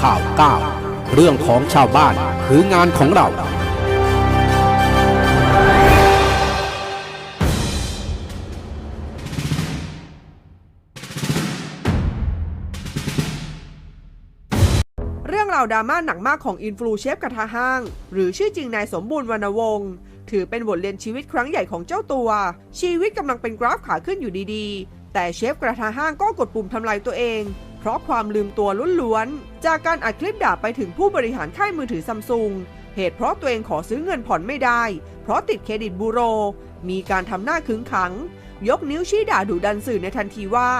ข่าวก้าวเรื่องของชาวบ้านคืองานของเรา เรื่องราวดราม่าหนักมากของอินฟลูเชฟกระทะห้าง หรือชื่อจริงนายสมบูรณ์วรรณวงศ์ถือเป็นบทเรียนชีวิตครั้งใหญ่ของเจ้าตัว ชีวิตกำลังเป็นกราฟขาขึ้นอยู่ดีๆ แต่เชฟกระทะห้างก็กดปุ่มทำลายตัวเอง เพราะความลืมตัวล้วนๆ จากการอัดคลิปด่าไปถึงผู้บริหารค่ายมือถือซัมซุง เหตุเพราะตัวเองขอซื้อเงินผ่อนไม่ได้ เพราะติดเครดิตบูโร มีการทำหน้าขึงขัง ยกนิ้วชี้ด่าดุดันสื่อในทันทีว่า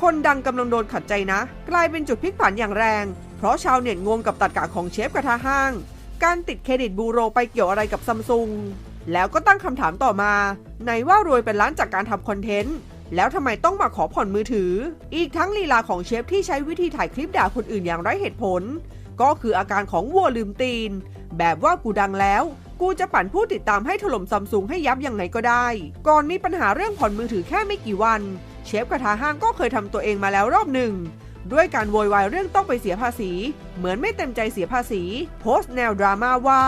คนดังกำลังโดนขัดใจนะ กลายเป็นจุดพลิกผันอย่างแรง เพราะชาวเน็ตงงกับตัดกะของเชฟกระทะห้าง การติดเครดิตบูโรไปเกี่ยวอะไรกับซัมซุง แล้วก็ตั้งคำถามต่อมาไหนว่ารวยเป็นล้านจากการทำคอนเทนต์ แล้วทำไมต้องมาขอผ่อนมือถือ อีกทั้งลีลาของเชฟที่ใช้วิธีถ่ายคลิปด่าคนอื่นอย่างไร้เหตุผล ก็คืออาการของวัวลืมตีน แบบว่ากูดังแล้ว กูจะปั่นผู้ติดตามให้ถล่มซัมซุงให้ยับยังไงก็ได้ ก่อนมีปัญหาเรื่องผ่อนมือถือแค่ไม่กี่วัน เชฟกระทะห้างก็เคยทำตัวเองมาแล้วรอบหนึ่งด้วยการโวยวายเรื่องต้องไปเสียภาษี เหมือนไม่เต็มใจเสียภาษี โพสต์แนวดราม่าว่า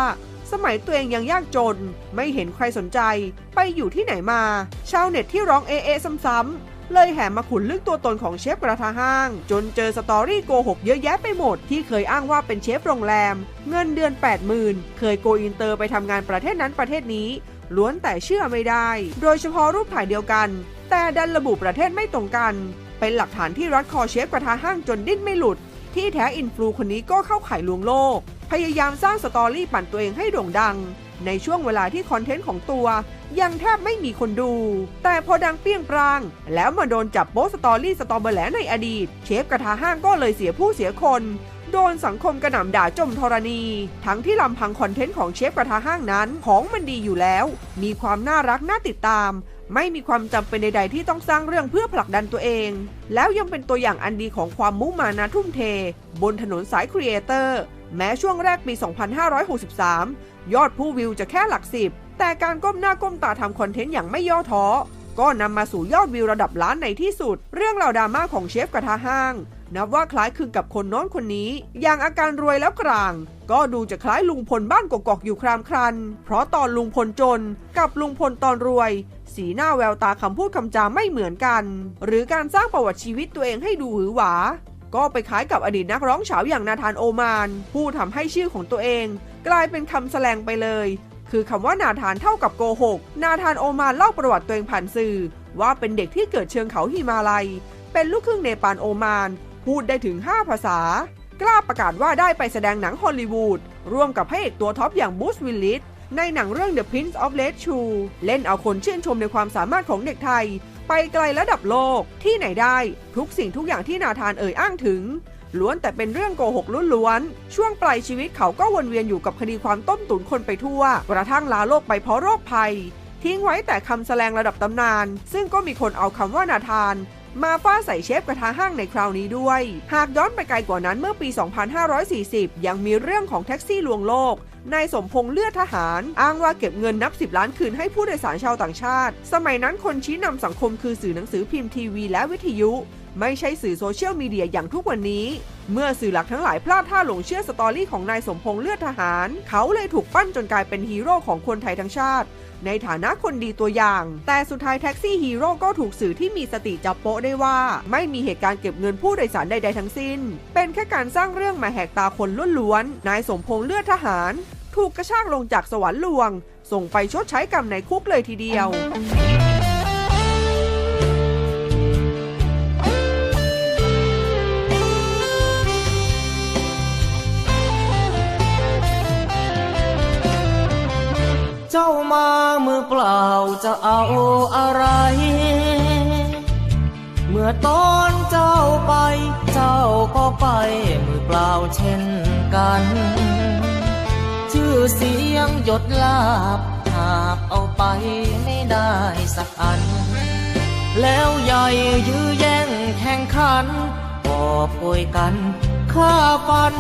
สมัยตัวเองยังยากจน ไม่เห็นใครสนใจ ไปอยู่ที่ไหนมา ชาวเน็ตที่ร้องเอเอซ้ำๆเลยแห่มาขุนลึกตัวตนของเชฟกระทะห้าง จนเจอสตอรี่โกหกเยอะแยะไปหมด ที่เคยอ้างว่าเป็นเชฟโรงแรม เงินเดือน 80,000 เคยโกอินเตอร์ไปทำงานประเทศนั้นประเทศนี้ล้วนแต่เชื่อไม่ได้ โดยเฉพาะรูปถ่ายเดียวกัน แต่ดันระบุประเทศไม่ตรงกัน เป็นหลักฐานที่รัดคอเชฟกระทะห้างจนดิ้นไม่หลุด ที่แท้อินฟลูคนนี้ก็เข้าข่ายลวงโลก พยายามสร้างสตอรี่ปั่นตัวเองให้โด่งดัง ในช่วงเวลาที่คอนเทนต์ของตัว ยังแทบไม่มีคนดู แต่พอดังเปี้ยงปราง แล้วมาโดนจับโป๊สตอรี่สตอเบอร์แลในอดีต เชฟกระทะห้างก็เลยเสียผู้เสียคน โดนสังคมกระหน่ำด่าจมธรณี ทั้งที่ลำพังคอนเทนต์ของเชฟกระทะห้างนั้นของมันดีอยู่แล้ว มีความน่ารักน่าติดตาม ไม่มีความจำเป็นใด ๆ ที่ต้องสร้างเรื่องเพื่อผลักดันตัวเอง แล้วยังเป็นตัวอย่างอันดีของความมุ่งมานะทุ่มเท บนถนนสายครีเอเตอร์ แม้ช่วงแรกปี 2563 ยอดผู้วิวจะแค่หลักสิบ แต่การก้มหน้าก้มตาทำคอนเทนต์อย่างไม่ย่อท้อ ก็นำมาสู่ยอดวิวระดับล้านในที่สุด เรื่องราวดราม่าของเชฟกระทะห้าง นับว่าคล้ายคลึงกับคนโน้นคนนี้ อย่างอาการรวยแล้วกลาง ก็ดูจะคล้ายลุงพลบ้านกกอกอยู่ครามครัน เพราะตอนลุงพลจน กับลุงพลตอนรวย สีหน้าแววตาคำพูดคำจาไม่เหมือนกัน หรือการสร้างประวัติชีวิตตัวเองให้ดูหวือหวา ก็ไปคล้ายกับอดีตนักร้องเฉาอย่างนาธานโอมาน ผู้ทำให้ชื่อของตัวเอง กลายเป็นคำแสลงไปเลย คือคำว่านาธานเท่ากับโกหก นาธานโอมานเล่าประวัติตัวเองผ่านสื่อ ว่าเป็นเด็กที่เกิดเชิงเขาหิมาลัย เป็นลูกครึ่งเนปาลโอมาน พูดได้ถึง 5 ภาษา กล้าประกาศว่าได้ไปแสดงหนังฮอลลีวูดร่วมกับพระเอกตัวท็อปอย่างบูสวิลลิส ในหนังเรื่อง The Prince of Red Shoe เล่นเอาคนชื่นชมในความสามารถของเด็กไทย ไปไกลระดับโลกที่ไหนได้ทุกสิ่งทุกอย่างที่นาธานเอ่ยอ้างถึง ล้วนแต่เป็นเรื่องโกหกล้วนๆช่วงปลายชีวิตเขาก็วนเวียนอยู่กับคดีความต้มตุ๋นคนไปทั่ว กระทั่งลาโลกไปเพราะโรคภัย ทิ้งไว้แต่คำแสลงระดับตำนาน ซึ่งก็มีคนเอาคำว่านาธานมาฟาใส่เชฟกระทะห้างในคราวนี้ด้วย หากย้อนไปไกลกว่านั้นเมื่อปี 2540 ยังมีเรื่องของแท็กซี่ลวงโลก นายสมพงษ์เลือดทหาร อ้างว่าเก็บเงินนับ 10 ล้านคืนให้ผู้โดยสารชาวต่างชาติ สมัยนั้นคนชี้นำสังคมคือสื่อหนังสือพิมพ์ทีวีและวิทยุ ไม่ใช่สื่อโซเชียลมีเดียอย่างทุกวันนี้ เมื่อสื่อหลักทั้งหลายพลาดท่าหลงเชื่อสตอรี่ของนายสมพงษ์เลือดทหาร เขาเลยถูกปั้นจนกลายเป็นฮีโร่ของคนไทยทั้งชาติ ในฐานะคนดีตัวอย่าง แต่สุดท้ายแท็กซี่ฮีโร่ก็ถูกสื่อที่มีสติจับโป๊ะได้ว่า ไม่มีเหตุการณ์เก็บเงินผู้โดยสารใดๆทั้งสิ้น เป็นแค่การสร้างเรื่องมาแหกตาคนล้วนๆนายสมพงษ์เลือดทหาร ถูกกระชากลงจากสวรรค์หลวง ส่งไปชดใช้กรรมในคุกเลยทีเดียว จะเอาอะไร เมื่อตอนเจ้าไป เจ้าก็ไปมือเปล่าเช่นกัน ชื่อเสียงหยดลาบหากเอาไปไม่ได้สักอัน แล้วใหญ่ยื้อแย่งแข่งขันกอบโวยกันฆ่าฟัน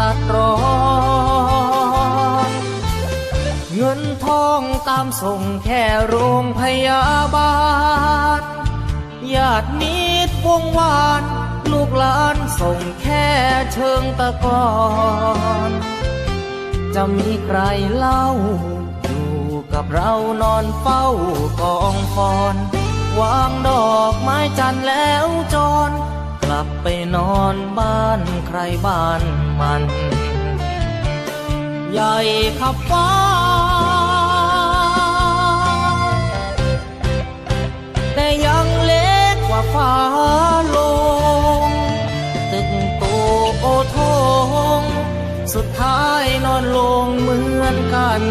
ตัดรอ เงินทองตามส่งแค่โรงพยาบาลญาตินิดวงวาน ลูกหลานส่งแค่เชิงตะกอนจะมีใครเล่า อยู่กับเรานอนเฝ้ากองฟอน วางดอกไม้จันแล้วจร กลับไปนอนบ้านใครบ้านมัน ใหญ่ขับฟ้า ยังเล็กกว่าฟ้าลง ตึกโตโอทง สุดท้ายนอนลงเหมือนกัน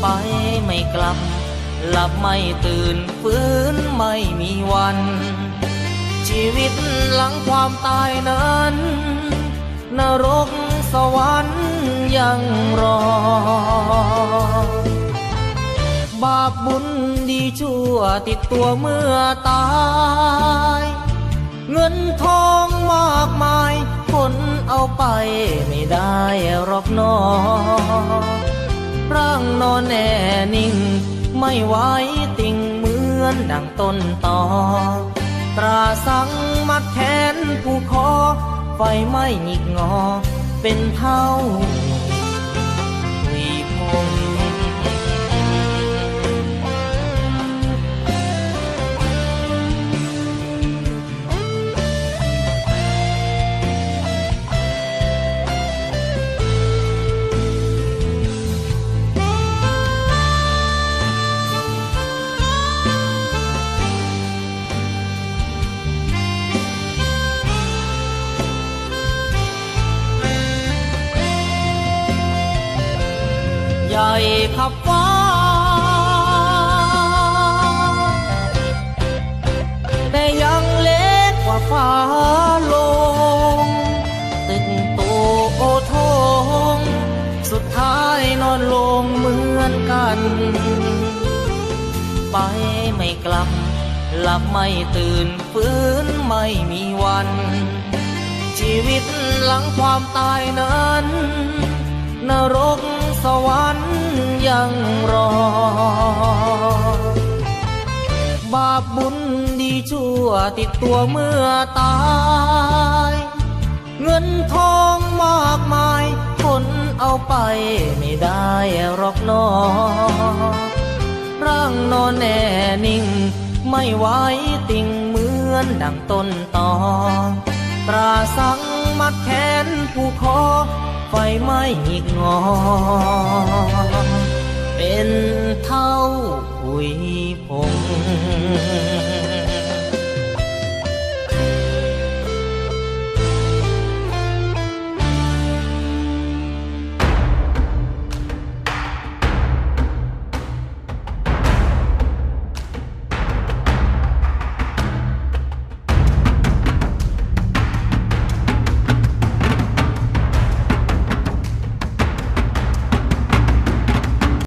ไปไม่กลับ หลับไม่ตื่นฟื้นไม่มีวัน ชีวิตหลังความตายนั้น นรกสวรรค์ยังรอ บาปบุญดีชั่วติดตัวเมื่อตาย เงินทองมากมายคนเอาไปไม่ได้หรอกนอร่างนอนแน่นิ่ง ไม่ไหวติ่งเหมือนดังต้นตอ ตราสังมัดแขนผู้คอ ไฟไม่หงิกงอ เป็นเท่า ใหญ่ขับฟ้า แต่ยังเล็กกว่าฟ้าลง ตึกโตโอทง สุดท้ายนอนลงเหมือนกัน ไปไม่กลับ หลับไม่ตื่นฟื้นไม่มีวัน ชีวิตหลังความตายนั้น บาปบุญดีชั่วติดตัวเมื่อตาย เงินทองมากมายคนเอาไปไม่ได้หรอกนอร่างนอนแน่นิ่ง ไม่ไหวติ่งเหมือนดังต้นตอตราสังมัดแขนผู้คอไฟไหม้หงิกงอ